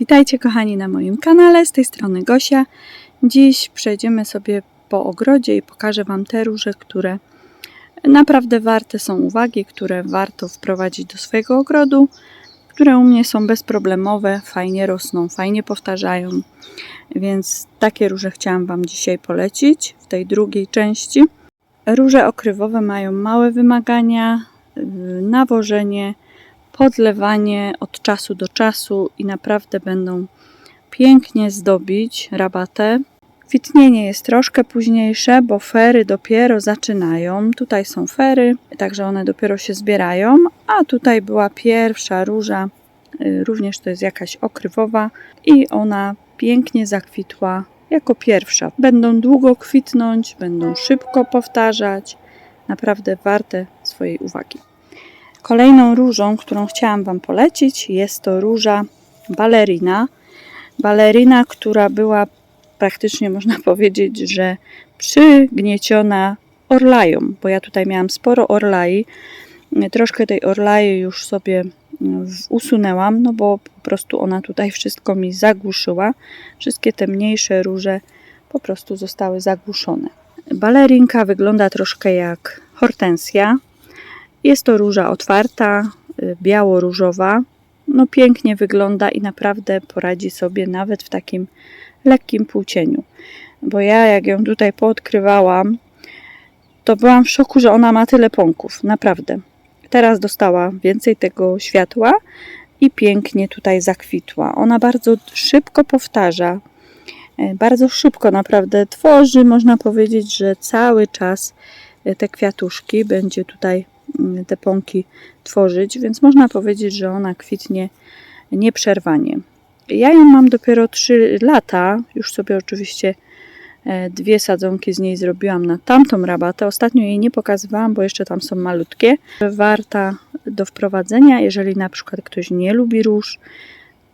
Witajcie kochani na moim kanale, z tej strony Gosia. Dziś przejdziemy sobie po ogrodzie i pokażę Wam te róże, które naprawdę warte są uwagi, które warto wprowadzić do swojego ogrodu, które u mnie są bezproblemowe, fajnie rosną, fajnie powtarzają. Więc takie róże chciałam Wam dzisiaj polecić w tej drugiej części. Róże okrywowe mają małe wymagania, nawożenie, podlewanie od czasu do czasu i naprawdę będą pięknie zdobić rabatę. Kwitnienie jest troszkę późniejsze, bo fery dopiero zaczynają. Tutaj są fery, także one dopiero się zbierają, a tutaj była pierwsza róża, y, również to jest jakaś okrywowa i ona pięknie zakwitła jako pierwsza. Będą długo kwitnąć, będą szybko powtarzać, naprawdę warte swojej uwagi. Kolejną różą, którą chciałam Wam polecić, jest to róża balerina. Balerina, która była praktycznie można powiedzieć, że przygnieciona orlają, bo ja tutaj miałam sporo orlai. Troszkę tej orlai już sobie usunęłam, no bo po prostu ona tutaj wszystko mi zagłuszyła. Wszystkie te mniejsze róże po prostu zostały zagłuszone. Balerinka wygląda troszkę jak hortensja, jest to róża otwarta, y, biało-różowa. No pięknie wygląda i naprawdę poradzi sobie nawet w takim lekkim półcieniu. Bo ja jak ją tutaj poodkrywałam, to byłam w szoku, że ona ma tyle pąków. Naprawdę. Teraz dostała więcej tego światła i pięknie tutaj zakwitła. Ona bardzo szybko powtarza, y, bardzo szybko naprawdę tworzy. Można powiedzieć, że cały czas y, te kwiatuszki będzie tutaj te pąki tworzyć, więc można powiedzieć, że ona kwitnie nieprzerwanie. Ja ją mam dopiero 3 lata, już sobie oczywiście e, dwie sadzonki z niej zrobiłam na tamtą rabatę. Ostatnio jej nie pokazywałam, bo jeszcze tam są malutkie. Warta do wprowadzenia, jeżeli na przykład ktoś nie lubi róż,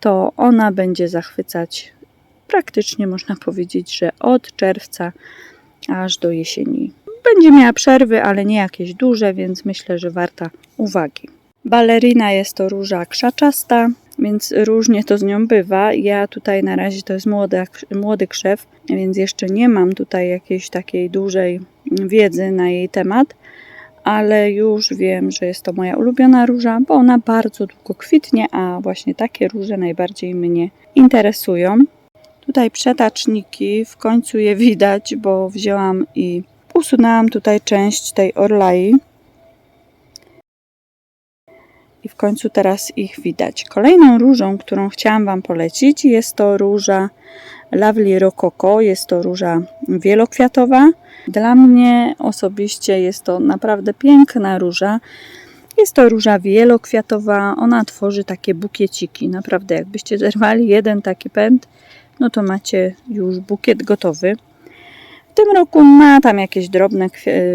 to ona będzie zachwycać praktycznie można powiedzieć, że od czerwca aż do jesieni. Będzie miała przerwy, ale nie jakieś duże, więc myślę, że warta uwagi. Balerina jest to róża krzaczasta, więc różnie to z nią bywa. Ja tutaj na razie to jest młody, młody krzew, więc jeszcze nie mam tutaj jakiejś takiej dużej wiedzy na jej temat, ale już wiem, że jest to moja ulubiona róża, bo ona bardzo długo kwitnie, a właśnie takie róże najbardziej mnie interesują. Tutaj przetaczniki, w końcu je widać, bo wzięłam i Usunęłam tutaj część tej orlai. I w końcu teraz ich widać. Kolejną różą, którą chciałam Wam polecić, jest to róża Lovely Rococo. Jest to róża wielokwiatowa. Dla mnie osobiście jest to naprawdę piękna róża. Jest to róża wielokwiatowa. Ona tworzy takie bukieciki. Naprawdę, jakbyście zerwali jeden taki pęd, no to macie już bukiet gotowy tym roku ma tam jakieś drobne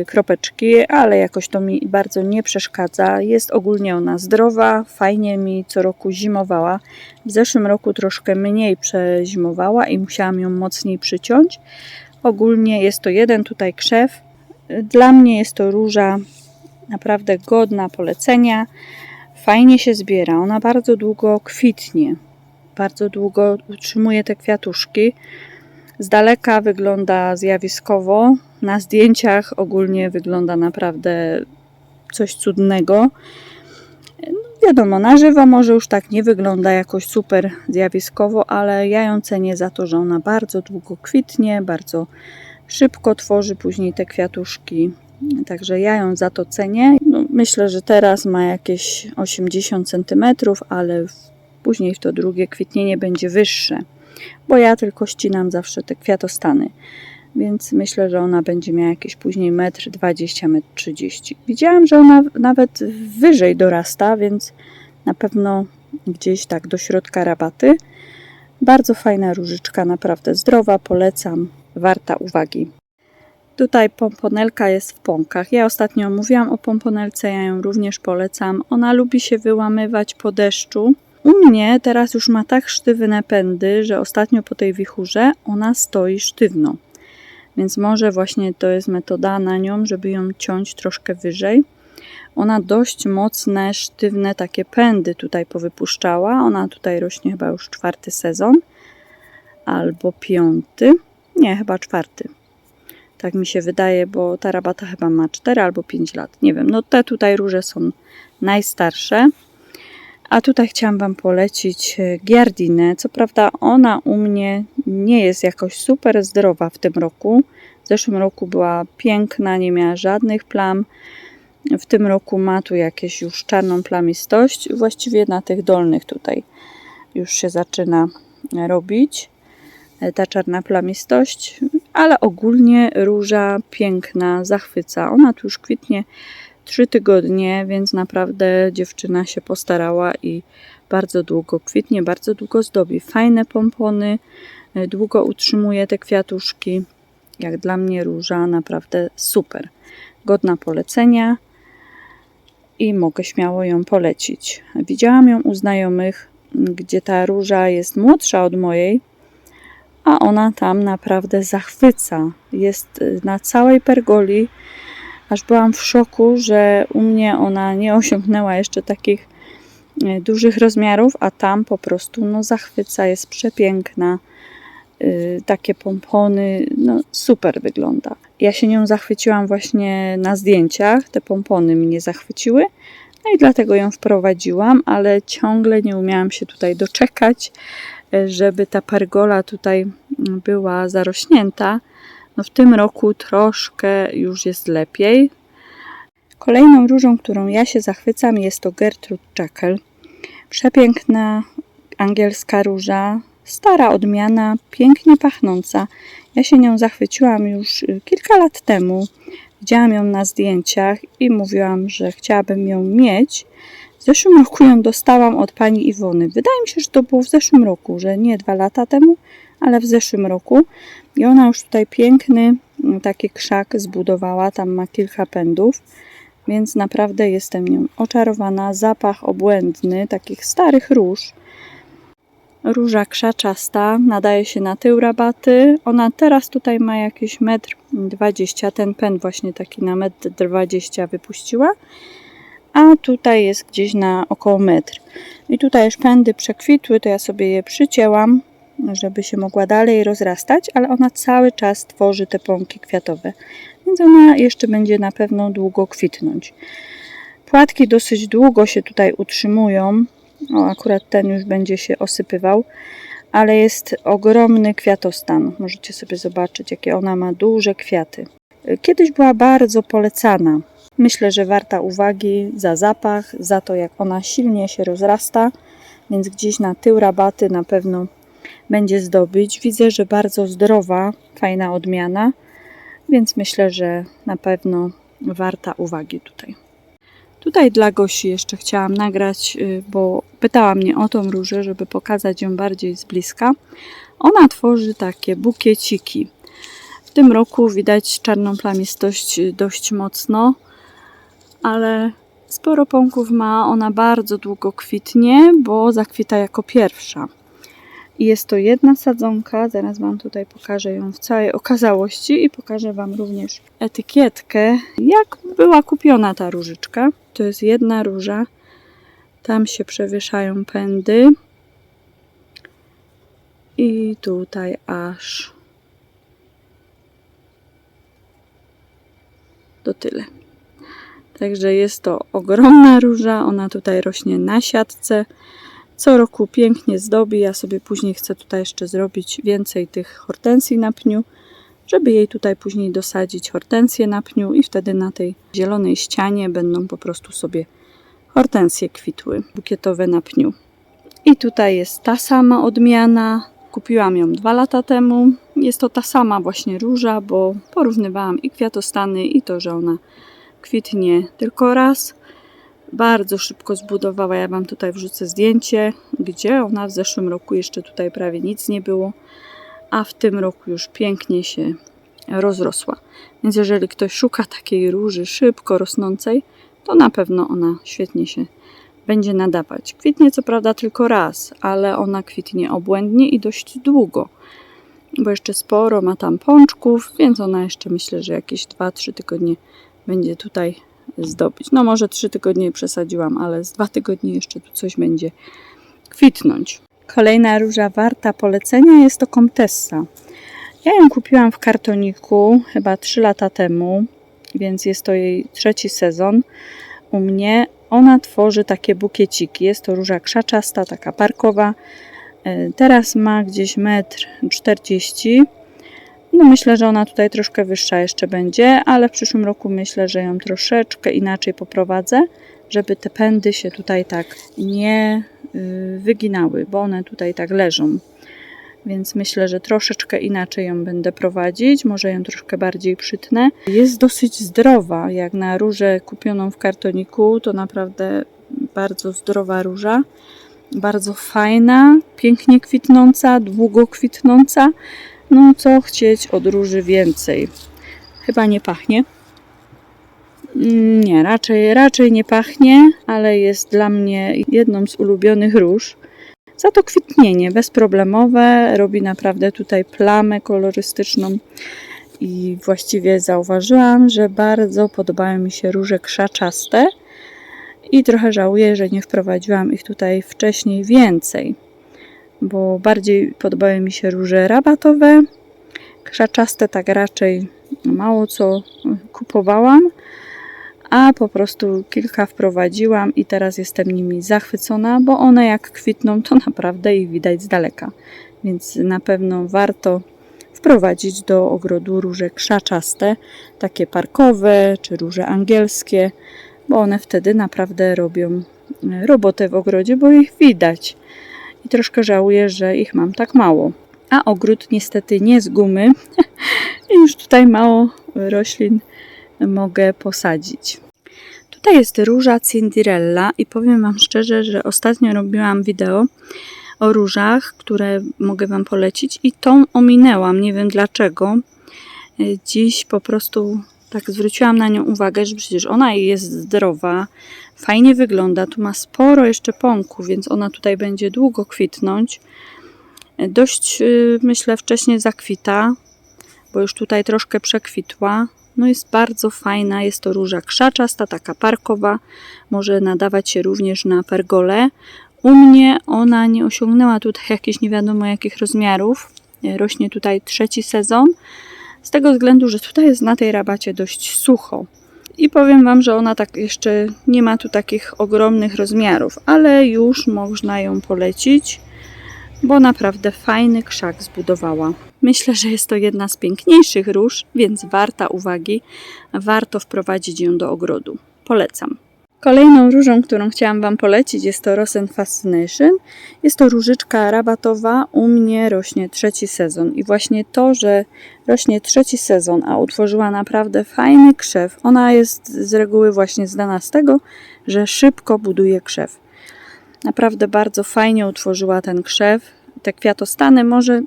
kropeczki, ale jakoś to mi bardzo nie przeszkadza. Jest ogólnie ona zdrowa, fajnie mi co roku zimowała. W zeszłym roku troszkę mniej przezimowała i musiałam ją mocniej przyciąć. Ogólnie jest to jeden tutaj krzew. Dla mnie jest to róża naprawdę godna polecenia. Fajnie się zbiera, ona bardzo długo kwitnie, bardzo długo utrzymuje te kwiatuszki. Z daleka wygląda zjawiskowo, na zdjęciach ogólnie wygląda naprawdę coś cudnego. No, wiadomo, na żywo może już tak nie wygląda jakoś super zjawiskowo, ale ja ją cenię za to, że ona bardzo długo kwitnie, bardzo szybko tworzy później te kwiatuszki. Także ja ją za to cenię. No, myślę, że teraz ma jakieś 80 cm, ale później w to drugie kwitnienie będzie wyższe bo ja tylko ścinam zawsze te kwiatostany. Więc myślę, że ona będzie miała jakieś później 1,20 m, 1,30 m. Widziałam, że ona nawet wyżej dorasta, więc na pewno gdzieś tak do środka rabaty. Bardzo fajna różyczka, naprawdę zdrowa, polecam, warta uwagi. Tutaj pomponelka jest w pąkach. Ja ostatnio mówiłam o pomponelce, ja ją również polecam. Ona lubi się wyłamywać po deszczu. U mnie teraz już ma tak sztywne pędy, że ostatnio po tej wichurze ona stoi sztywno. Więc może właśnie to jest metoda na nią, żeby ją ciąć troszkę wyżej. Ona dość mocne, sztywne takie pędy tutaj powypuszczała. Ona tutaj rośnie chyba już czwarty sezon albo piąty. Nie, chyba czwarty. Tak mi się wydaje, bo ta rabata chyba ma 4 albo 5 lat. Nie wiem, no te tutaj róże są najstarsze. A tutaj chciałam Wam polecić e, giardinę. Co prawda ona u mnie nie jest jakoś super zdrowa w tym roku. W zeszłym roku była piękna, nie miała żadnych plam. W tym roku ma tu jakieś już czarną plamistość. Właściwie na tych dolnych tutaj już się zaczyna robić e, ta czarna plamistość, ale ogólnie róża piękna, zachwyca. Ona tu już kwitnie trzy tygodnie, więc naprawdę dziewczyna się postarała i bardzo długo kwitnie, bardzo długo zdobi. Fajne pompony, y, długo utrzymuje te kwiatuszki. Jak dla mnie róża naprawdę super. Godna polecenia i mogę śmiało ją polecić. Widziałam ją u znajomych, gdzie ta róża jest młodsza od mojej, a ona tam naprawdę zachwyca. Jest y, na całej pergoli aż byłam w szoku, że u mnie ona nie osiągnęła jeszcze takich e, dużych rozmiarów, a tam po prostu no, zachwyca, jest przepiękna. Yy, takie pompony, no super wygląda. Ja się nią zachwyciłam właśnie na zdjęciach, te pompony mnie zachwyciły, no i dlatego ją wprowadziłam, ale ciągle nie umiałam się tutaj doczekać, e, żeby ta pergola tutaj mm, była zarośnięta no w tym roku troszkę już jest lepiej. Kolejną różą, którą ja się zachwycam, jest to Gertrude Jekyll. Przepiękna angielska róża, stara odmiana, pięknie pachnąca. Ja się nią zachwyciłam już y, kilka lat temu. Widziałam ją na zdjęciach i mówiłam, że chciałabym ją mieć. W zeszłym roku ją dostałam od pani Iwony. Wydaje mi się, że to było w zeszłym roku, że nie dwa lata temu, ale w zeszłym roku. I ona już tutaj piękny mm, taki krzak zbudowała, tam ma kilka pędów, więc naprawdę jestem nią oczarowana. Zapach obłędny takich starych róż. Róża krzaczasta, nadaje się na tył rabaty. Ona teraz tutaj ma jakieś 1,20 m, ten pęd właśnie taki na 1,20 m wypuściła. A tutaj jest gdzieś na około metr. I tutaj już pędy przekwitły, to ja sobie je przycięłam żeby się mogła dalej rozrastać, ale ona cały czas tworzy te pąki kwiatowe, więc ona jeszcze będzie na pewno długo kwitnąć. Płatki dosyć długo się tutaj utrzymują. O, akurat ten już będzie się osypywał, ale jest ogromny kwiatostan. Możecie sobie zobaczyć, jakie ona ma duże kwiaty. Kiedyś była bardzo polecana. Myślę, że warta uwagi za zapach, za to, jak ona silnie się rozrasta, więc gdzieś na tył rabaty na pewno będzie zdobyć. Widzę, że bardzo zdrowa, fajna odmiana, więc myślę, że na pewno warta uwagi tutaj. Tutaj dla Gosi jeszcze chciałam nagrać, y, bo pytała mnie o tą różę, żeby pokazać ją bardziej z bliska. Ona tworzy takie bukieciki. W tym roku widać czarną plamistość dość mocno, ale sporo pąków ma. Ona bardzo długo kwitnie, bo zakwita jako pierwsza. I jest to jedna sadzonka, zaraz Wam tutaj pokażę ją w całej okazałości i pokażę Wam również etykietkę, jak była kupiona ta różyczka. To jest jedna róża, tam się przewieszają pędy. I tutaj aż do tyle. Także jest to ogromna róża, ona tutaj rośnie na siatce co roku pięknie zdobi. Ja sobie później chcę tutaj jeszcze zrobić więcej tych hortensji na pniu, żeby jej tutaj później dosadzić hortensję na pniu i wtedy na tej zielonej ścianie będą po prostu sobie hortensje kwitły bukietowe na pniu. I tutaj jest ta sama odmiana. Kupiłam ją dwa lata temu. Jest to ta sama właśnie róża, bo porównywałam i kwiatostany i to, że ona kwitnie tylko raz bardzo szybko zbudowała. Ja Wam tutaj wrzucę zdjęcie, gdzie ona w zeszłym roku jeszcze tutaj prawie nic nie było, a w tym roku już pięknie się rozrosła. Więc jeżeli ktoś szuka takiej róży szybko rosnącej, to na pewno ona świetnie się będzie nadawać. Kwitnie co prawda tylko raz, ale ona kwitnie obłędnie i dość długo, bo jeszcze sporo ma tam pączków, więc ona jeszcze myślę, że jakieś 2-3 tygodnie będzie tutaj zdobyć. No może trzy tygodnie przesadziłam, ale z dwa tygodnie jeszcze tu coś będzie kwitnąć. Kolejna róża warta polecenia jest to Comtessa. Ja ją kupiłam w kartoniku chyba 3 lata temu, więc jest to jej trzeci sezon u mnie. Ona tworzy takie bukieciki. Jest to róża krzaczasta, taka parkowa. E, Teraz ma gdzieś metr 40 no myślę, że ona tutaj troszkę wyższa jeszcze będzie, ale w przyszłym roku myślę, że ją troszeczkę inaczej poprowadzę, żeby te pędy się tutaj tak nie y, wyginały, bo one tutaj tak leżą. Więc myślę, że troszeczkę inaczej ją będę prowadzić, może ją troszkę bardziej przytnę. Jest dosyć zdrowa, jak na różę kupioną w kartoniku, to naprawdę bardzo zdrowa róża. Bardzo fajna, pięknie kwitnąca, długo kwitnąca. No, co chcieć od róży więcej? Chyba nie pachnie. Mm, Nie, raczej, raczej nie pachnie, ale jest dla mnie jedną z ulubionych róż. Za to kwitnienie bezproblemowe, robi naprawdę tutaj plamę kolorystyczną i właściwie zauważyłam, że bardzo podobają mi się róże krzaczaste i trochę żałuję, że nie wprowadziłam ich tutaj wcześniej więcej bo bardziej podobały mi się róże rabatowe. Krzaczaste tak raczej mało co kupowałam, a po prostu kilka wprowadziłam i teraz jestem nimi zachwycona, bo one jak kwitną, to naprawdę ich widać z daleka. Więc na pewno warto wprowadzić do ogrodu róże krzaczaste, takie parkowe czy róże angielskie, bo one wtedy naprawdę robią robotę w ogrodzie, bo ich widać i troszkę żałuję, że ich mam tak mało. A ogród niestety nie z gumy i już tutaj mało roślin mogę posadzić. Tutaj jest róża Cinderella i powiem Wam szczerze, że ostatnio robiłam wideo o różach, które mogę Wam polecić i tą ominęłam, nie wiem dlaczego. Dziś po prostu tak zwróciłam na nią uwagę, że przecież ona jest zdrowa, fajnie wygląda, tu ma sporo jeszcze pąków, więc ona tutaj będzie długo kwitnąć. Dość y, myślę wcześnie zakwita, bo już tutaj troszkę przekwitła. No jest bardzo fajna, jest to róża krzaczasta, taka parkowa, może nadawać się również na pergole. U mnie ona nie osiągnęła tutaj jakichś nie wiadomo jakich rozmiarów. Rośnie tutaj trzeci sezon z tego względu, że tutaj jest na tej rabacie dość sucho. I powiem Wam, że ona tak jeszcze nie ma tu takich ogromnych rozmiarów, ale już można ją polecić, bo naprawdę fajny krzak zbudowała. Myślę, że jest to jedna z piękniejszych róż, więc warta uwagi, warto wprowadzić ją do ogrodu. Polecam. Kolejną różą, którą chciałam Wam polecić jest to Rosen Fascination. Jest to różyczka rabatowa, u mnie rośnie trzeci sezon i właśnie to, że rośnie trzeci sezon, a utworzyła naprawdę fajny krzew, ona jest z reguły właśnie znana z tego, że szybko buduje krzew. Naprawdę bardzo fajnie utworzyła ten krzew. Te kwiatostany może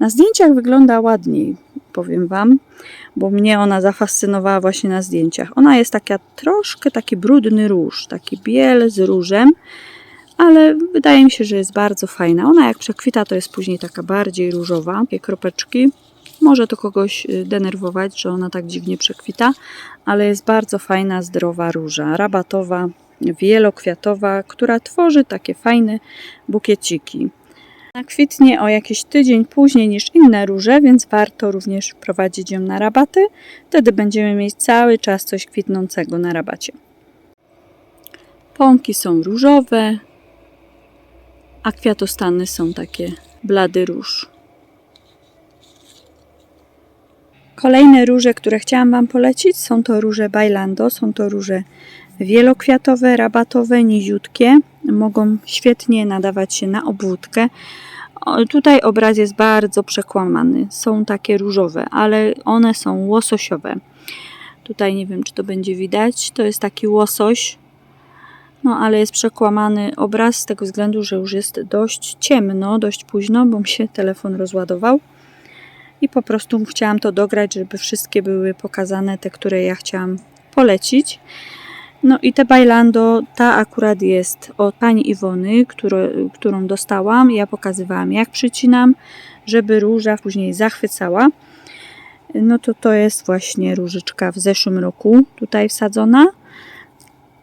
na zdjęciach wygląda ładniej, powiem Wam, bo mnie ona zafascynowała właśnie na zdjęciach. Ona jest taka troszkę taki brudny róż, taki biel z różem, ale wydaje mi się, że jest bardzo fajna. Ona jak przekwita, to jest później taka bardziej różowa, takie kropeczki. Może to kogoś y, denerwować, że ona tak dziwnie przekwita, ale jest bardzo fajna, zdrowa róża, rabatowa, wielokwiatowa, która tworzy takie fajne bukieciki. Kwitnie o jakiś tydzień później niż inne róże, więc warto również prowadzić ją na rabaty. Wtedy będziemy mieć cały czas coś kwitnącego na rabacie. Pąki są różowe, a kwiatostany są takie blady róż. Kolejne róże, które chciałam Wam polecić, są to róże Bailando. Są to róże wielokwiatowe, rabatowe, niziutkie. Mogą świetnie nadawać się na obwódkę. Tutaj obraz jest bardzo przekłamany. Są takie różowe, ale one są łososiowe. Tutaj nie wiem, czy to będzie widać. To jest taki łosoś. No, ale jest przekłamany obraz z tego względu, że już jest dość ciemno, dość późno, bo mi się telefon rozładował. I po prostu chciałam to dograć, żeby wszystkie były pokazane, te, które ja chciałam polecić. No i te Bailando, ta akurat jest od pani Iwony, które, którą dostałam. Ja pokazywałam jak przycinam, żeby róża później zachwycała. No to to jest właśnie różyczka w zeszłym roku tutaj wsadzona.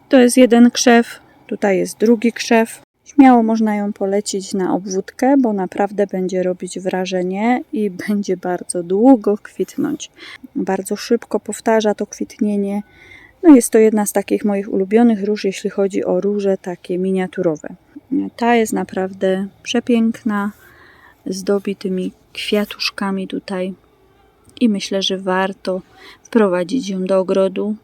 To jest jeden krzew, tutaj jest drugi krzew. Śmiało można ją polecić na obwódkę, bo naprawdę będzie robić wrażenie i będzie bardzo długo kwitnąć. Bardzo szybko powtarza to kwitnienie. No jest to jedna z takich moich ulubionych róż, jeśli chodzi o róże takie miniaturowe. Ta jest naprawdę przepiękna, zdobi tymi kwiatuszkami tutaj i myślę, że warto wprowadzić ją do ogrodu,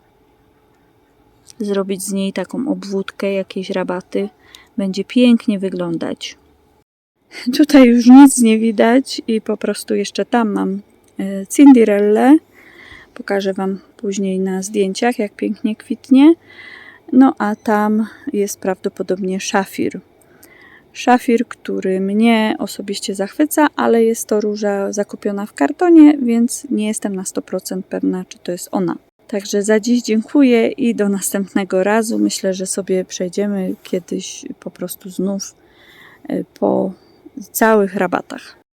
zrobić z niej taką obwódkę, jakieś rabaty. Będzie pięknie wyglądać. Tutaj już nic nie widać i po prostu jeszcze tam mam e, Cinderellę. Pokażę Wam później na zdjęciach, jak pięknie kwitnie. No a tam jest prawdopodobnie szafir. Szafir, który mnie osobiście zachwyca, ale jest to róża zakupiona w kartonie, więc nie jestem na 100% pewna, czy to jest ona. Także za dziś dziękuję i do następnego razu. Myślę, że sobie przejdziemy kiedyś po prostu znów e, po całych rabatach.